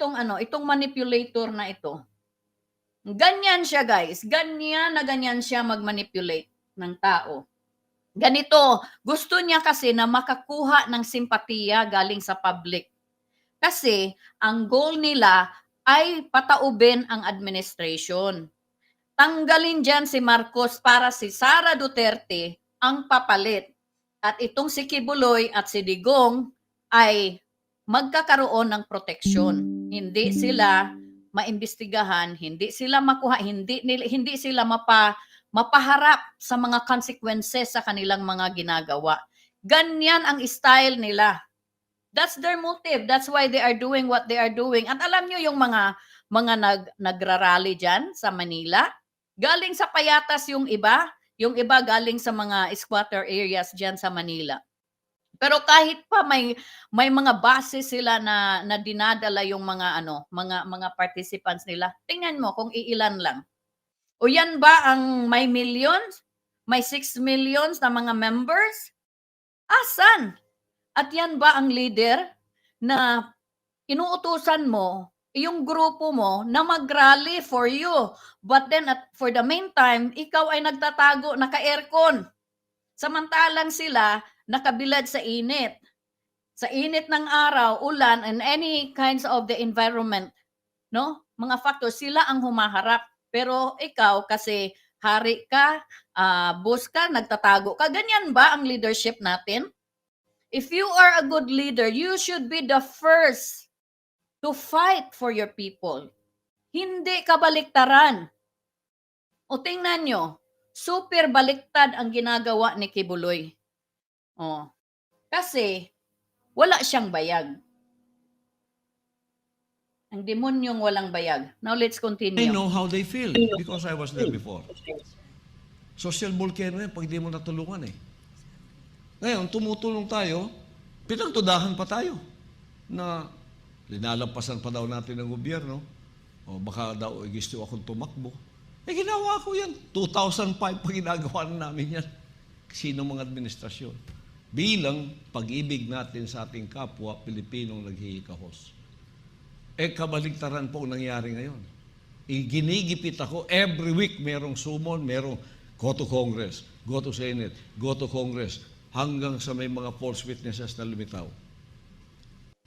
ano, itong manipulator na ito. Ganyan siya, guys. Ganyan na ganyan siya mag-manipulate ng tao. Ganito, gusto niya kasi na makakuha ng simpatiya galing sa public. Kasi ang goal nila ay pataubin ang administration. Tanggalin dyan si Marcos para si Sara Duterte ang papalit. At itong si Kibuloy at si Digong ay magkakaroon ng proteksyon. Hindi sila maimbestigahan, hindi sila makuha, hindi hindi sila mapa mapaharap sa mga consequences sa kanilang mga ginagawa. Ganyan ang style nila. That's their motive. That's why they are doing what they are doing. At alam nyo yung mga mga nag nagrarally diyan sa Manila, galing sa Payatas yung iba, yung iba galing sa mga squatter areas diyan sa Manila. Pero kahit pa may may mga base sila na na dinadala yung mga ano, mga mga participants nila. Tingnan mo kung iilan lang. O yan ba ang may millions? May 6 millions na mga members? Asan? At yan ba ang leader na inuutusan mo yung grupo mo na mag-rally for you. But then at, for the meantime, ikaw ay nagtatago, naka-aircon. Samantalang sila nakabilad sa init. Sa init ng araw, ulan, and any kinds of the environment, no? Mga factors, sila ang humaharap. Pero ikaw kasi hari ka, uh, boss ka, nagtatago ka. Ganyan ba ang leadership natin? If you are a good leader, you should be the first to fight for your people. Hindi kabaliktaran. O tingnan nyo, super baliktad ang ginagawa ni Kibuloy. O, kasi wala siyang bayag. Ang demonyong walang bayag. Now let's continue. I know how they feel because I was there before. Social volcano yan pag di mo natulungan eh. Ngayon, tumutulong tayo, pinagtudahan pa tayo na linalampasan pa daw natin ng gobyerno o baka daw eh, gusto akong tumakbo. Eh, ginawa ko yan. 2005 pa ginagawa na namin yan. Sino mga administrasyon? Bilang pag-ibig natin sa ating kapwa, Pilipinong naghihikahos. Eh, kabaligtaran po ang nangyari ngayon. Eh, ginigipit ako, every week merong sumon, merong go to Congress, go to Senate, go to Congress, hanggang sa may mga false witnesses na lumitaw.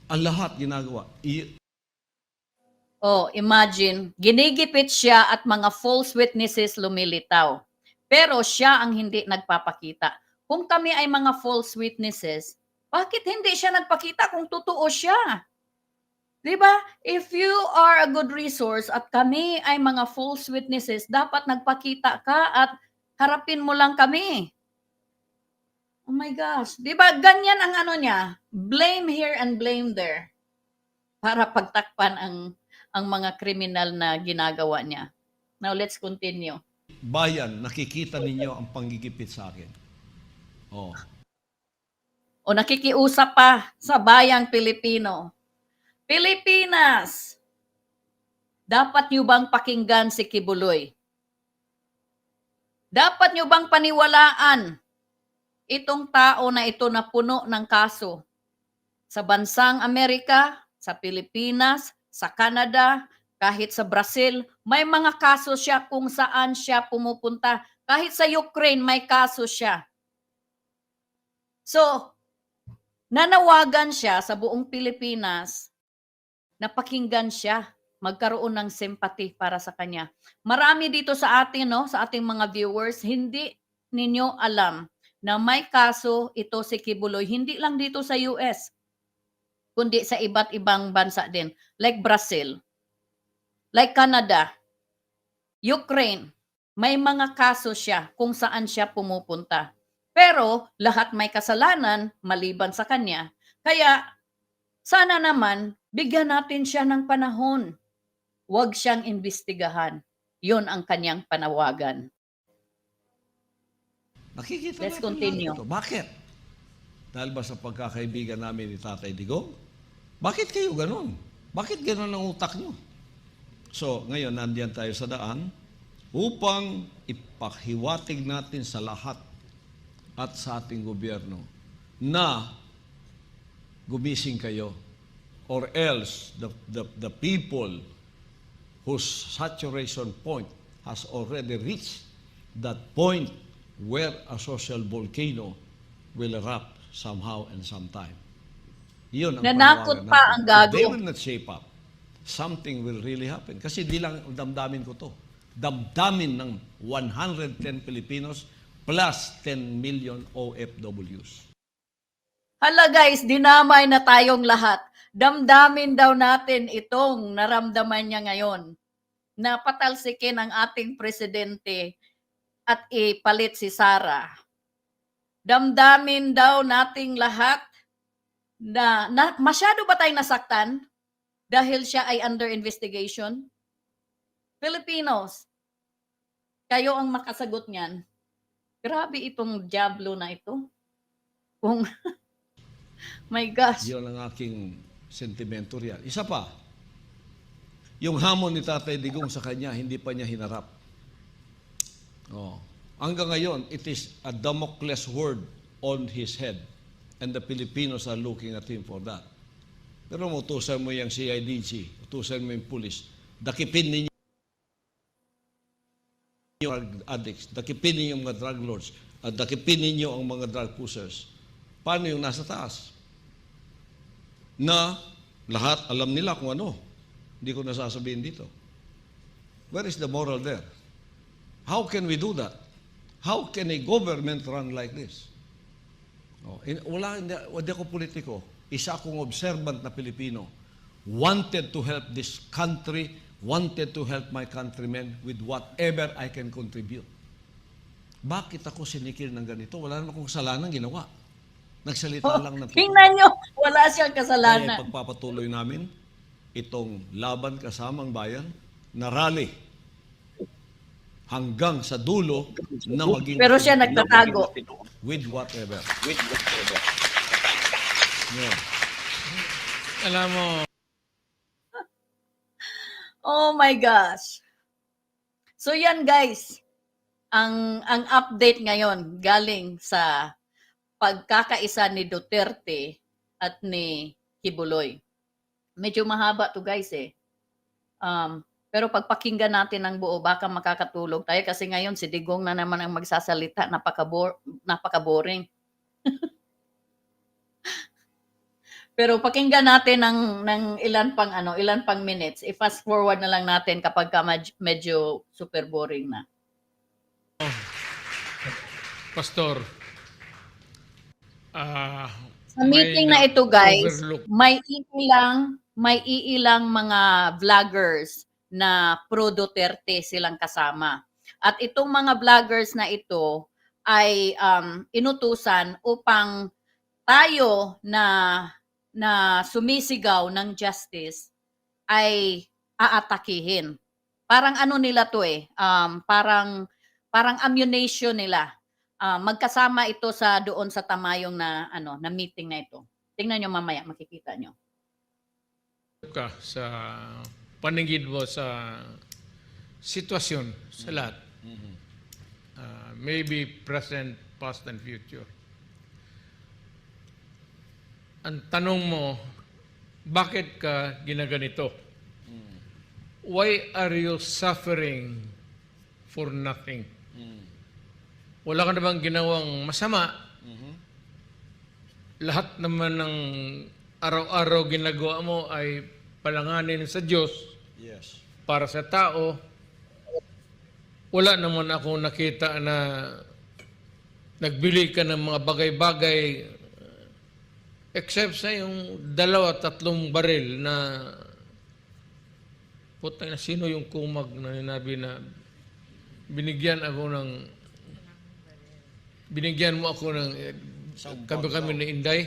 Ang lahat ginagawa. I- Oh, imagine, ginigipit siya at mga false witnesses lumilitaw. Pero siya ang hindi nagpapakita. Kung kami ay mga false witnesses, bakit hindi siya nagpakita kung totoo siya? 'Di ba? If you are a good resource at kami ay mga false witnesses, dapat nagpakita ka at harapin mo lang kami. Oh my gosh. 'Di ba? Ganyan ang ano niya. Blame here and blame there. Para pagtakpan ang ang mga kriminal na ginagawa niya. Now let's continue. bayan, nakikita ninyo ang panggigipit sa akin. Oh. O nakikiusap pa sa bayang Pilipino. Pilipinas! Dapat nyo bang pakinggan si Kibuloy? Dapat nyo bang paniwalaan itong tao na ito na puno ng kaso sa bansang Amerika, sa Pilipinas, sa Canada, kahit sa Brazil, may mga kaso siya kung saan siya pumupunta. Kahit sa Ukraine, may kaso siya. So, nanawagan siya sa buong Pilipinas na pakinggan siya, magkaroon ng sympathy para sa kanya. Marami dito sa atin, no, sa ating mga viewers, hindi ninyo alam na may kaso ito si Kibuloy, hindi lang dito sa US, kundi sa iba't ibang bansa din, like Brazil, like Canada, Ukraine, may mga kaso siya kung saan siya pumupunta. Pero lahat may kasalanan maliban sa kanya. Kaya sana naman bigyan natin siya ng panahon. Huwag siyang imbestigahan. Yun ang kanyang panawagan. Nakikita Let's continue. ito. Bakit? Dahil ba sa pagkakaibigan namin ni Tatay Digong? Bakit kayo ganun? Bakit ganun ang utak nyo? So, ngayon, nandiyan tayo sa daan upang ipahiwatig natin sa lahat at sa ating gobyerno na gumising kayo. or else the, the, the people whose saturation point has already reached that point where a social volcano will erupt somehow and sometime. Yun ang Nanakot pa natin. ang gago. If they will not shape up, something will really happen. Kasi di lang damdamin ko to. Damdamin ng 110 Filipinos plus 10 million OFWs. Hala guys, dinamay na tayong lahat. Damdamin daw natin itong naramdaman niya ngayon na patalsikin ang ating presidente at ipalit si Sara. Damdamin daw nating lahat na, na masyado ba tayong nasaktan dahil siya ay under investigation? Filipinos, kayo ang makasagot niyan. Grabe itong Diablo na ito. Kung My gosh. Yun ang aking sentimento riyan. Isa pa, yung hamon ni Tatay Digong sa kanya, hindi pa niya hinarap. Oh. Hanggang ngayon, it is a Damocles word on his head. And the Filipinos are looking at him for that. Pero utusan mo yung CIDG, utusan mo yung police, dakipin ninyo drug addicts, dakipin ninyo mga drug lords, at dakipin ninyo ang mga drug pushers. Paano yung nasa taas? Na lahat alam nila kung ano. Hindi ko nasasabihin dito. Where is the moral there? How can we do that? How can a government run like this? Oh, in, wala, hindi, hindi ako politiko. Isa akong observant na Pilipino. Wanted to help this country, wanted to help my countrymen with whatever I can contribute. Bakit ako sinikil ng ganito? Wala naman akong kasalanan ginawa. Nagsalita lang ng. Tingnan nyo, wala siyang Kaya kasalanan. pagpapatuloy namin itong laban kasamang bayan na rally hanggang sa dulo na maging Pero siya nagtatago. with whatever. With whatever. Yeah. Alam mo, Oh my gosh. So yan guys, ang ang update ngayon galing sa pagkakaisa ni Duterte at ni Kibuloy. Medyo mahaba to guys eh. Um, pero pagpakinggan natin ng buo, baka makakatulog tayo kasi ngayon si Digong na naman ang magsasalita, napaka-bor- napaka-boring. Pero pakinggan natin ng ng ilan pang ano, ilan pang minutes. I-fast forward na lang natin kapag ka med- medyo super boring na. Pastor, ah, Sa meeting na ito, guys, overlook. may iilang may iilang mga vloggers na pro Duterte silang kasama. At itong mga vloggers na ito ay um, inutusan upang tayo na na sumisigaw ng justice ay aatakihin. Parang ano nila to eh, um, parang parang ammunition nila. Ah, magkasama ito sa doon sa tamayong na ano na meeting na ito. Tingnan nyo mamaya, makikita nyo. ka sa paningid mo sa sitwasyon sa lahat. Ah, maybe present, past, and future. Ang tanong mo, bakit ka ginaganito? Why are you suffering for nothing? Wala ka namang ginawang masama. Lahat naman ng araw-araw ginagawa mo ay palanganin sa Diyos Yes. para sa tao. Wala naman ako nakita na nagbili ka ng mga bagay-bagay except sa yung dalawa, tatlong baril na puta na sino yung kumag na ninabi na binigyan ako ng binigyan mo ako ng eh, kami kami ni Inday?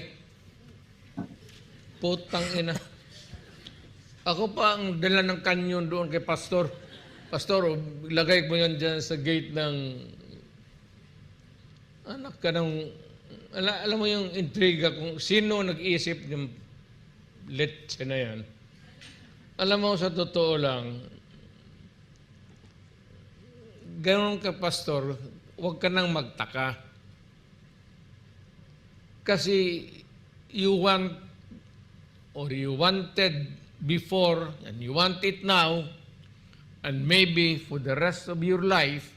Putang ina. Ako pa ang dala ng kanyon doon kay pastor. Pastor oh, lagay mo yan dyan sa gate ng anak ka ng ala, alam mo yung intriga kung sino nag-iisip ng letse na yan. Alam mo sa totoo lang ganoon ka pastor huwag ka nang magtaka. Kasi you want or you wanted before and you want it now, and maybe for the rest of your life,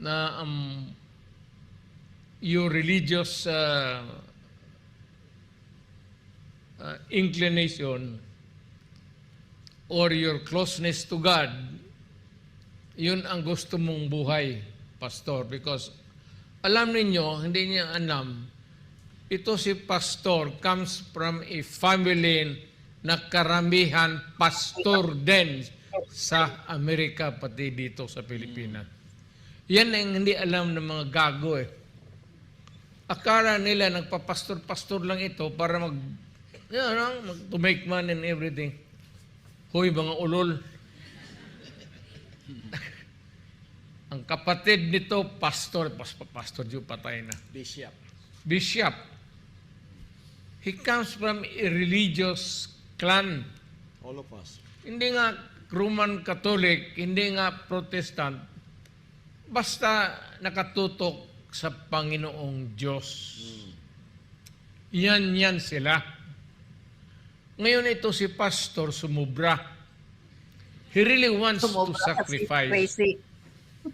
na um, your religious uh, uh, inclination or your closeness to God, yun ang gusto mong buhay, pastor. Because alam ninyo, hindi niya alam, ito si pastor comes from a family na karamihan pastor din sa Amerika pati dito sa Pilipinas. Yan ang hindi alam ng mga gago eh. Akala nila nagpapastor-pastor lang ito para mag, you know, mag to make money and everything. Hoy, mga ulol. ang kapatid nito, pastor, pas, pastor yung patay na. Bishop. Bishop. He comes from a religious clan. All of us. Hindi nga Roman Catholic, hindi nga Protestant. Basta nakatutok sa Panginoong Diyos. Yan, yan sila. Ngayon ito si pastor sumubra. He really wants to Sumobra kasi sacrifice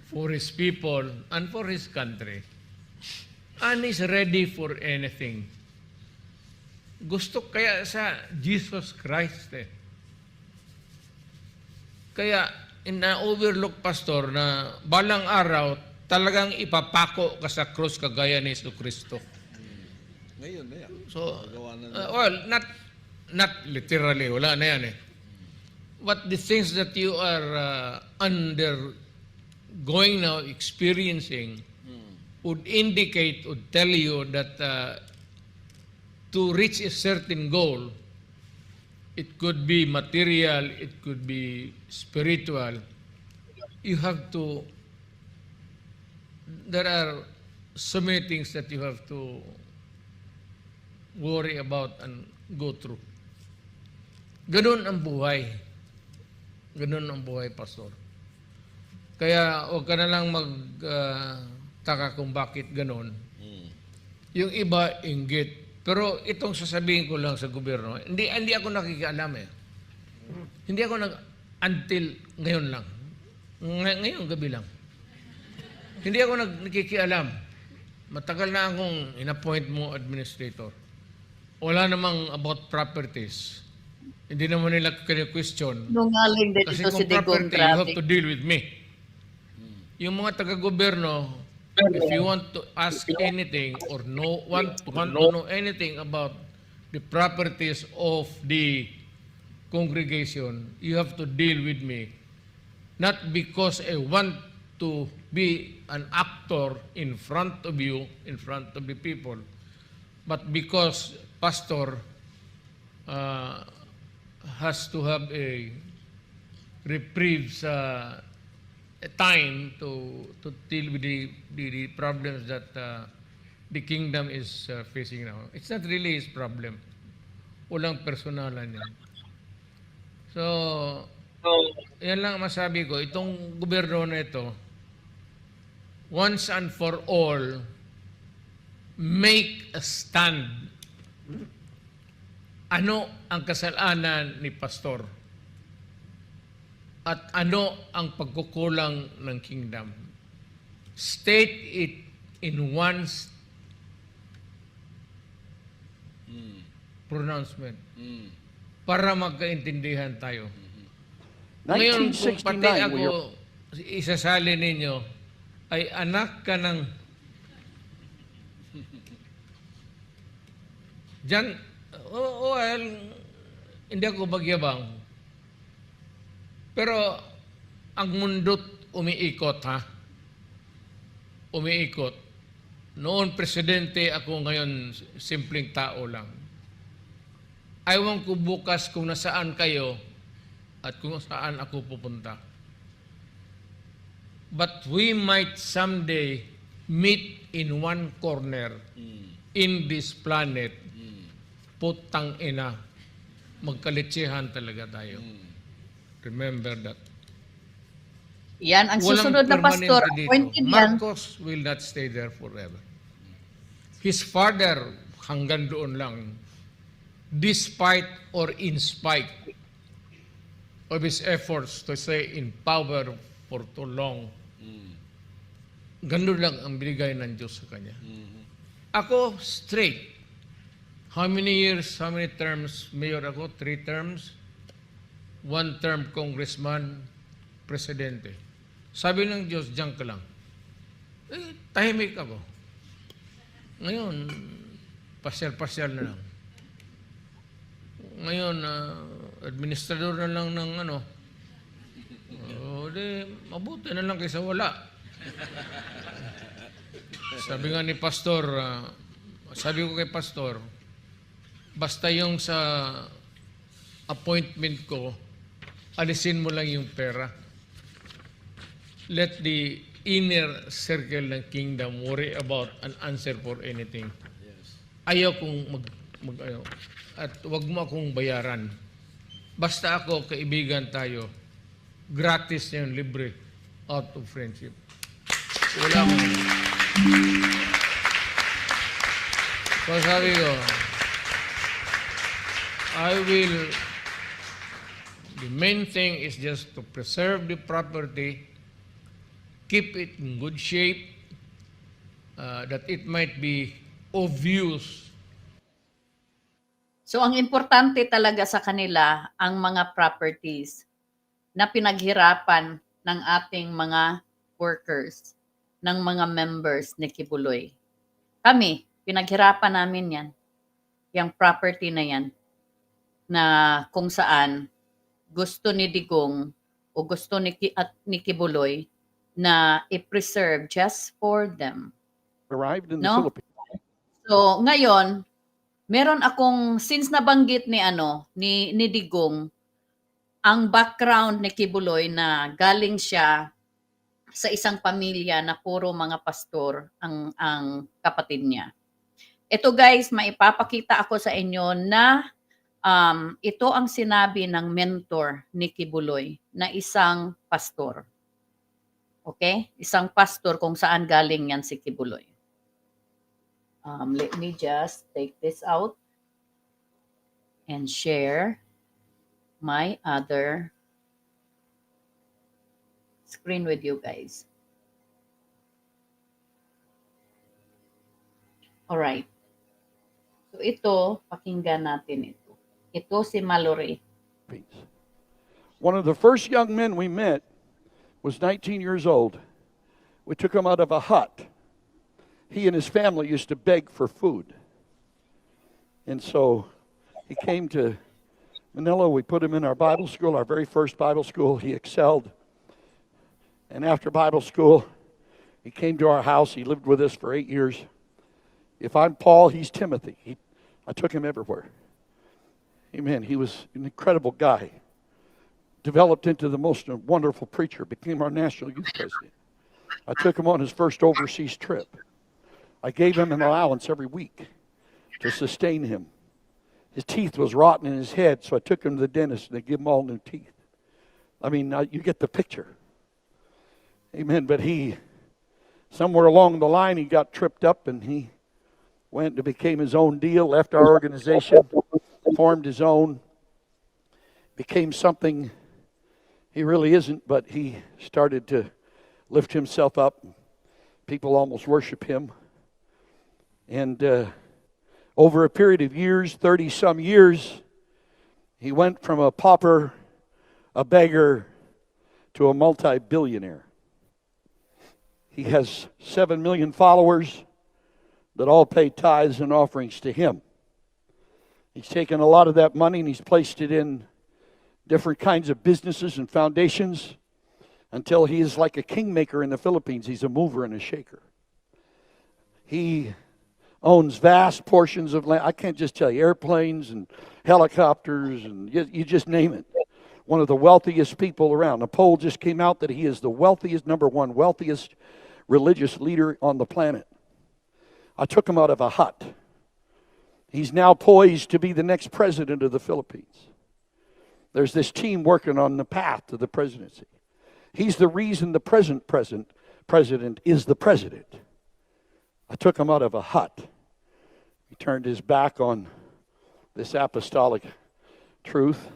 for his people and for his country. And is ready for anything. Gusto kaya sa Jesus Christ eh. Kaya ina-overlook pastor na balang araw talagang ipapako ka sa krus kagaya ni Yesu Kristo. Ngayon na yan. So, uh, well, not not literally, wala na yan eh. But the things that you are uh, under going now, experiencing, would indicate, would tell you that uh, to reach a certain goal, it could be material, it could be spiritual, you have to, there are so many things that you have to worry about and go through. Ganun ang buhay. Ganun ang buhay, Pastor. Kaya huwag ka na lang magtaka kung bakit ganun. Yung iba, inggit. Pero itong sasabihin ko lang sa gobyerno, hindi, hindi ako nakikialam eh. Hindi ako nag... Until ngayon lang. Ngay- ngayong gabi lang. Hindi ako nag, nakikialam. Matagal na akong in-appoint mo administrator. Wala namang about properties. Hindi naman nila question. Nungaling din Kasi ito kung si Digong, property, you have to deal with me. Yung mga taga-gobyerno, if you want to ask anything or no want, want to know anything about the properties of the congregation, you have to deal with me. Not because I want to be an actor in front of you, in front of the people, but because pastor uh, has to have a reprieve sa a time to to deal with the, the, the problems that uh, the kingdom is uh, facing now. It's not really his problem. Walang personalan yan. So, yan lang ang masabi ko. Itong gobyerno na ito, once and for all, make a stand. Ano ang kasalanan ni pastor? At ano ang pagkukulang ng kingdom? State it in one s- pronouncement para magkaintindihan tayo. Ngayon, kung pati 1969, ako isasali ninyo, ay anak ka ng Diyan, oh, well, hindi ako magyabang. Pero ang mundo't umiikot ha. Umiikot. Noon presidente ako ngayon simpleng tao lang. Ayaw ko bukas kung nasaan kayo at kung saan ako pupunta. But we might someday meet in one corner in this planet. Putang ina. Magkalitsihan talaga tayo. Remember that. Yan, ang Walang susunod na pastor, appointed yan. Marcos will not stay there forever. His father, hanggang doon lang. despite or in spite of his efforts to stay in power for too long. Ganun lang ang binigay ng Diyos sa kanya. Ako, straight. How many years, how many terms mayor ako? Three terms. One term congressman, presidente. Sabi ng Diyos, diyan ka lang. Eh, tahimik ako. Ngayon, pasyal-pasyal na lang. Ngayon, ah, administrador na lang ng ano. Di, mabuti na lang kaysa wala. Sabi nga ni Pastor, ah, sabi ko kay Pastor, basta yung sa appointment ko, alisin mo lang yung pera. Let the inner circle ng kingdom worry about an answer for anything. Ayaw kong mag, mag ano, at wag mo akong bayaran. Basta ako, kaibigan tayo, gratis na yun, libre, out of friendship. Wala akong... So sabi ko, I will, the main thing is just to preserve the property, keep it in good shape, uh, that it might be of use. So ang importante talaga sa kanila ang mga properties na pinaghirapan ng ating mga workers, ng mga members ni Kibuloy. Kami, pinaghirapan namin yan. Yung property na yan na kung saan gusto ni Digong o gusto ni, Ki- at, ni Kibuloy na i-preserve just for them. arrived in the No? Philippines. So, ngayon, meron akong since nabanggit ni ano ni ni Digong ang background ni Kibuloy na galing siya sa isang pamilya na puro mga pastor ang ang kapatid niya. Ito guys, maipapakita ako sa inyo na um, ito ang sinabi ng mentor ni Kibuloy na isang pastor. Okay? Isang pastor kung saan galing yan si Kibuloy. Um, let me just take this out and share my other screen with you guys. All right. So ito, pakinggan natin ito. Ito si Mallory. One of the first young men we met was 19 years old. We took him out of a hut. He and his family used to beg for food. And so he came to Manila. We put him in our Bible school, our very first Bible school. He excelled. And after Bible school, he came to our house. He lived with us for eight years. If I'm Paul, he's Timothy. He, I took him everywhere. Amen. He was an incredible guy. Developed into the most wonderful preacher, became our national youth president. I took him on his first overseas trip. I gave him an allowance every week to sustain him. His teeth was rotten in his head, so I took him to the dentist and they give him all new teeth. I mean, you get the picture. Amen. But he, somewhere along the line, he got tripped up and he went and became his own deal, left our organization, formed his own, became something he really isn't, but he started to lift himself up. People almost worship him. And uh, over a period of years, 30 some years, he went from a pauper, a beggar, to a multi billionaire. He has 7 million followers that all pay tithes and offerings to him. He's taken a lot of that money and he's placed it in different kinds of businesses and foundations until he is like a kingmaker in the Philippines. He's a mover and a shaker. He owns vast portions of land. I can't just tell you airplanes and helicopters and you, you just name it. One of the wealthiest people around. A poll just came out that he is the wealthiest, number one, wealthiest religious leader on the planet. I took him out of a hut. He's now poised to be the next president of the Philippines. There's this team working on the path to the presidency. He's the reason the present president president is the president. I took him out of a hut. Turned his back on this apostolic truth.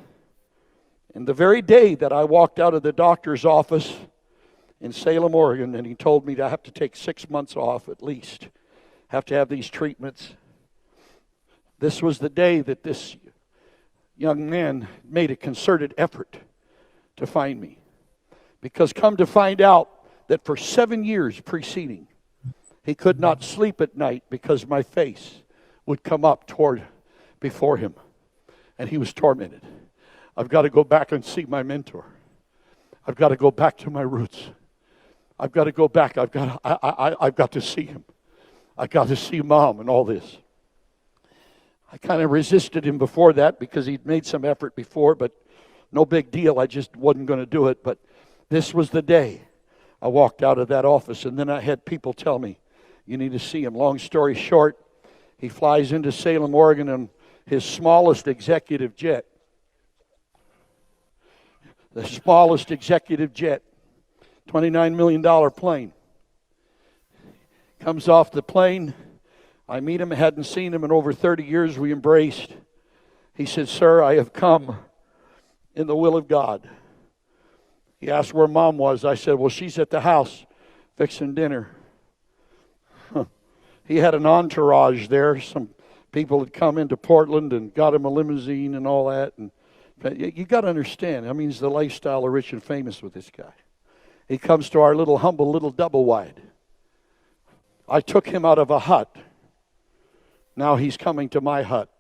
And the very day that I walked out of the doctor's office in Salem, Oregon, and he told me to have to take six months off at least, have to have these treatments. This was the day that this young man made a concerted effort to find me. Because come to find out that for seven years preceding, he could not sleep at night because my face would come up toward before him, and he was tormented. I've got to go back and see my mentor. I've got to go back to my roots. I've got to go back. I've got. I, I, I've got to see him. I've got to see mom and all this. I kind of resisted him before that because he'd made some effort before, but no big deal. I just wasn't going to do it. But this was the day I walked out of that office, and then I had people tell me, "You need to see him." Long story short, he flies into Salem, Oregon, in his smallest executive jet. The smallest executive jet, $29 million plane. Comes off the plane. I meet him, hadn't seen him in over 30 years. We embraced. He said, Sir, I have come in the will of God. He asked where mom was. I said, Well, she's at the house fixing dinner. He had an entourage there. Some people had come into Portland and got him a limousine and all that. And you, you got to understand, I mean, it's the lifestyle of rich and famous with this guy. He comes to our little humble little double wide. I took him out of a hut. Now he's coming to my hut.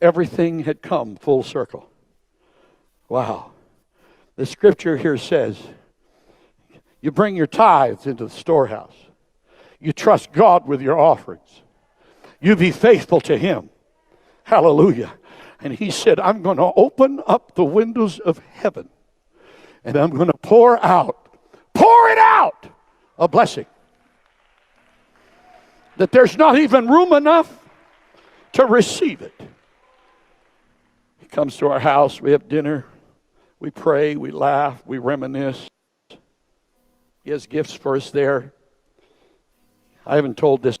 Everything had come full circle. Wow. The scripture here says you bring your tithes into the storehouse, you trust God with your offerings, you be faithful to Him. Hallelujah. And He said, I'm going to open up the windows of heaven and I'm going to pour out, pour it out, a blessing that there's not even room enough to receive it. He comes to our house, we have dinner, we pray, we laugh, we reminisce. He has gifts for us there. I haven't told this.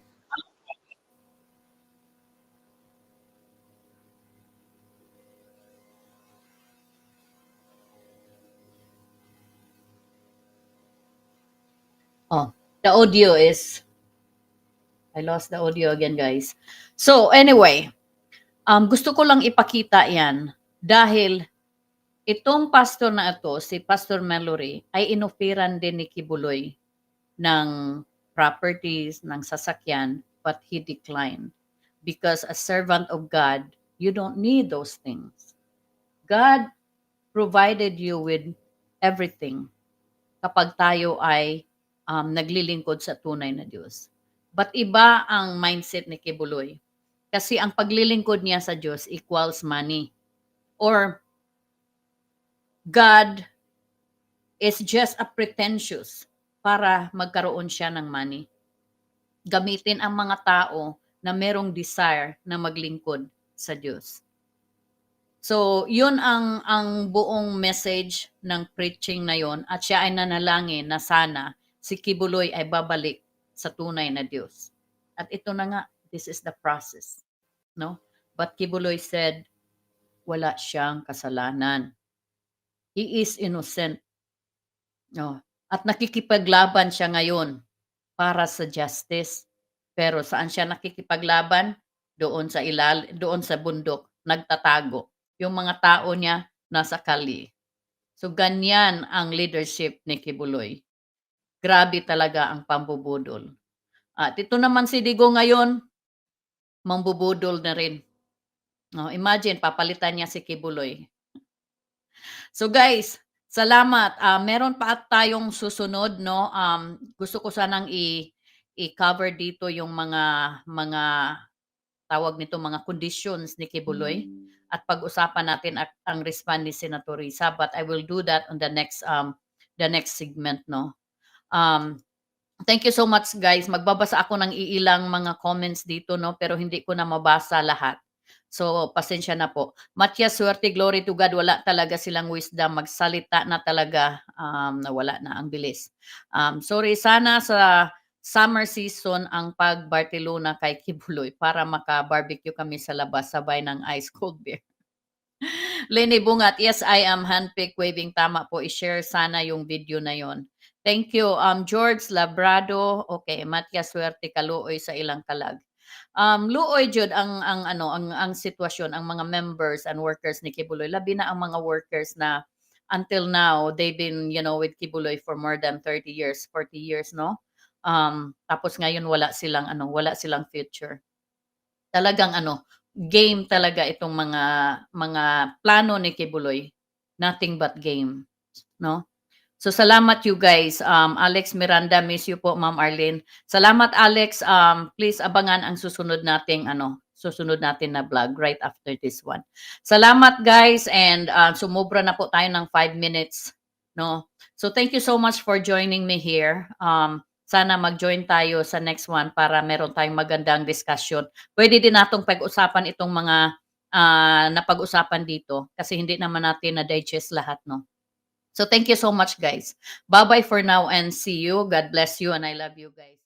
Oh, the audio is I lost the audio again, guys. So, anyway, um, gusto ko lang ipakita yan dahil itong pastor na ito, si Pastor Mallory, ay inoferan din ni Kibuloy ng properties, ng sasakyan, but he declined. Because as servant of God, you don't need those things. God provided you with everything kapag tayo ay um, naglilingkod sa tunay na Diyos. But iba ang mindset ni Kibuloy. Kasi ang paglilingkod niya sa Diyos equals money. Or God is just a pretentious para magkaroon siya ng money. Gamitin ang mga tao na merong desire na maglingkod sa Diyos. So, yun ang ang buong message ng preaching na yon at siya ay nanalangin na sana si Kibuloy ay babalik sa tunay na Diyos. At ito na nga, this is the process. No? But Kibuloy said, wala siyang kasalanan. He is innocent. No? At nakikipaglaban siya ngayon para sa justice. Pero saan siya nakikipaglaban? Doon sa ilal, doon sa bundok, nagtatago. Yung mga tao niya nasa kali. So ganyan ang leadership ni Kibuloy grabe talaga ang pambubudol. At ito naman si Digo ngayon, mambubudol na rin. No, imagine, papalitan niya si Kibuloy. So guys, salamat. Ah, meron pa at tayong susunod, no? Um, gusto ko sanang i- i-cover dito yung mga mga tawag nito mga conditions ni Kibuloy at pag-usapan natin ak- ang respond ni Senator Risa but I will do that on the next um the next segment no Um, thank you so much guys. Magbabasa ako ng iilang mga comments dito no pero hindi ko na mabasa lahat. So pasensya na po. Matias Suerte, glory to God. Wala talaga silang wisdom. Magsalita na talaga um, na wala na ang bilis. Um, sorry sana sa summer season ang pag Barcelona kay Kibuloy para maka-barbecue kami sa labas sabay ng ice cold beer. Lenny Bungat, yes, I am handpick waving tama po. I-share sana yung video na yon. Thank you. Um, George Labrado, okay, Matias Suerte kaluoy sa ilang kalag. Um, luoy jud ang ang ano ang ang sitwasyon ang mga members and workers ni Kibuloy. Labi na ang mga workers na until now they've been you know with Kibuloy for more than 30 years 40 years no? Um tapos ngayon wala silang ano wala silang future. Talagang ano game talaga itong mga mga plano ni Kibuloy. Nothing but game no so salamat you guys. Um Alex Miranda miss you po Ma'am Arlene. Salamat Alex. Um please abangan ang susunod nating ano susunod natin na vlog right after this one. Salamat guys and uh, sumobra na po tayo ng 5 minutes no? So thank you so much for joining me here. Um sana mag-join tayo sa next one para meron tayong magandang discussion. Pwede din natong pag-usapan itong mga ah, napag-usapan dito kasi hindi naman natin na-digest lahat, no? So thank you so much, guys. Bye-bye for now and see you. God bless you and I love you, guys.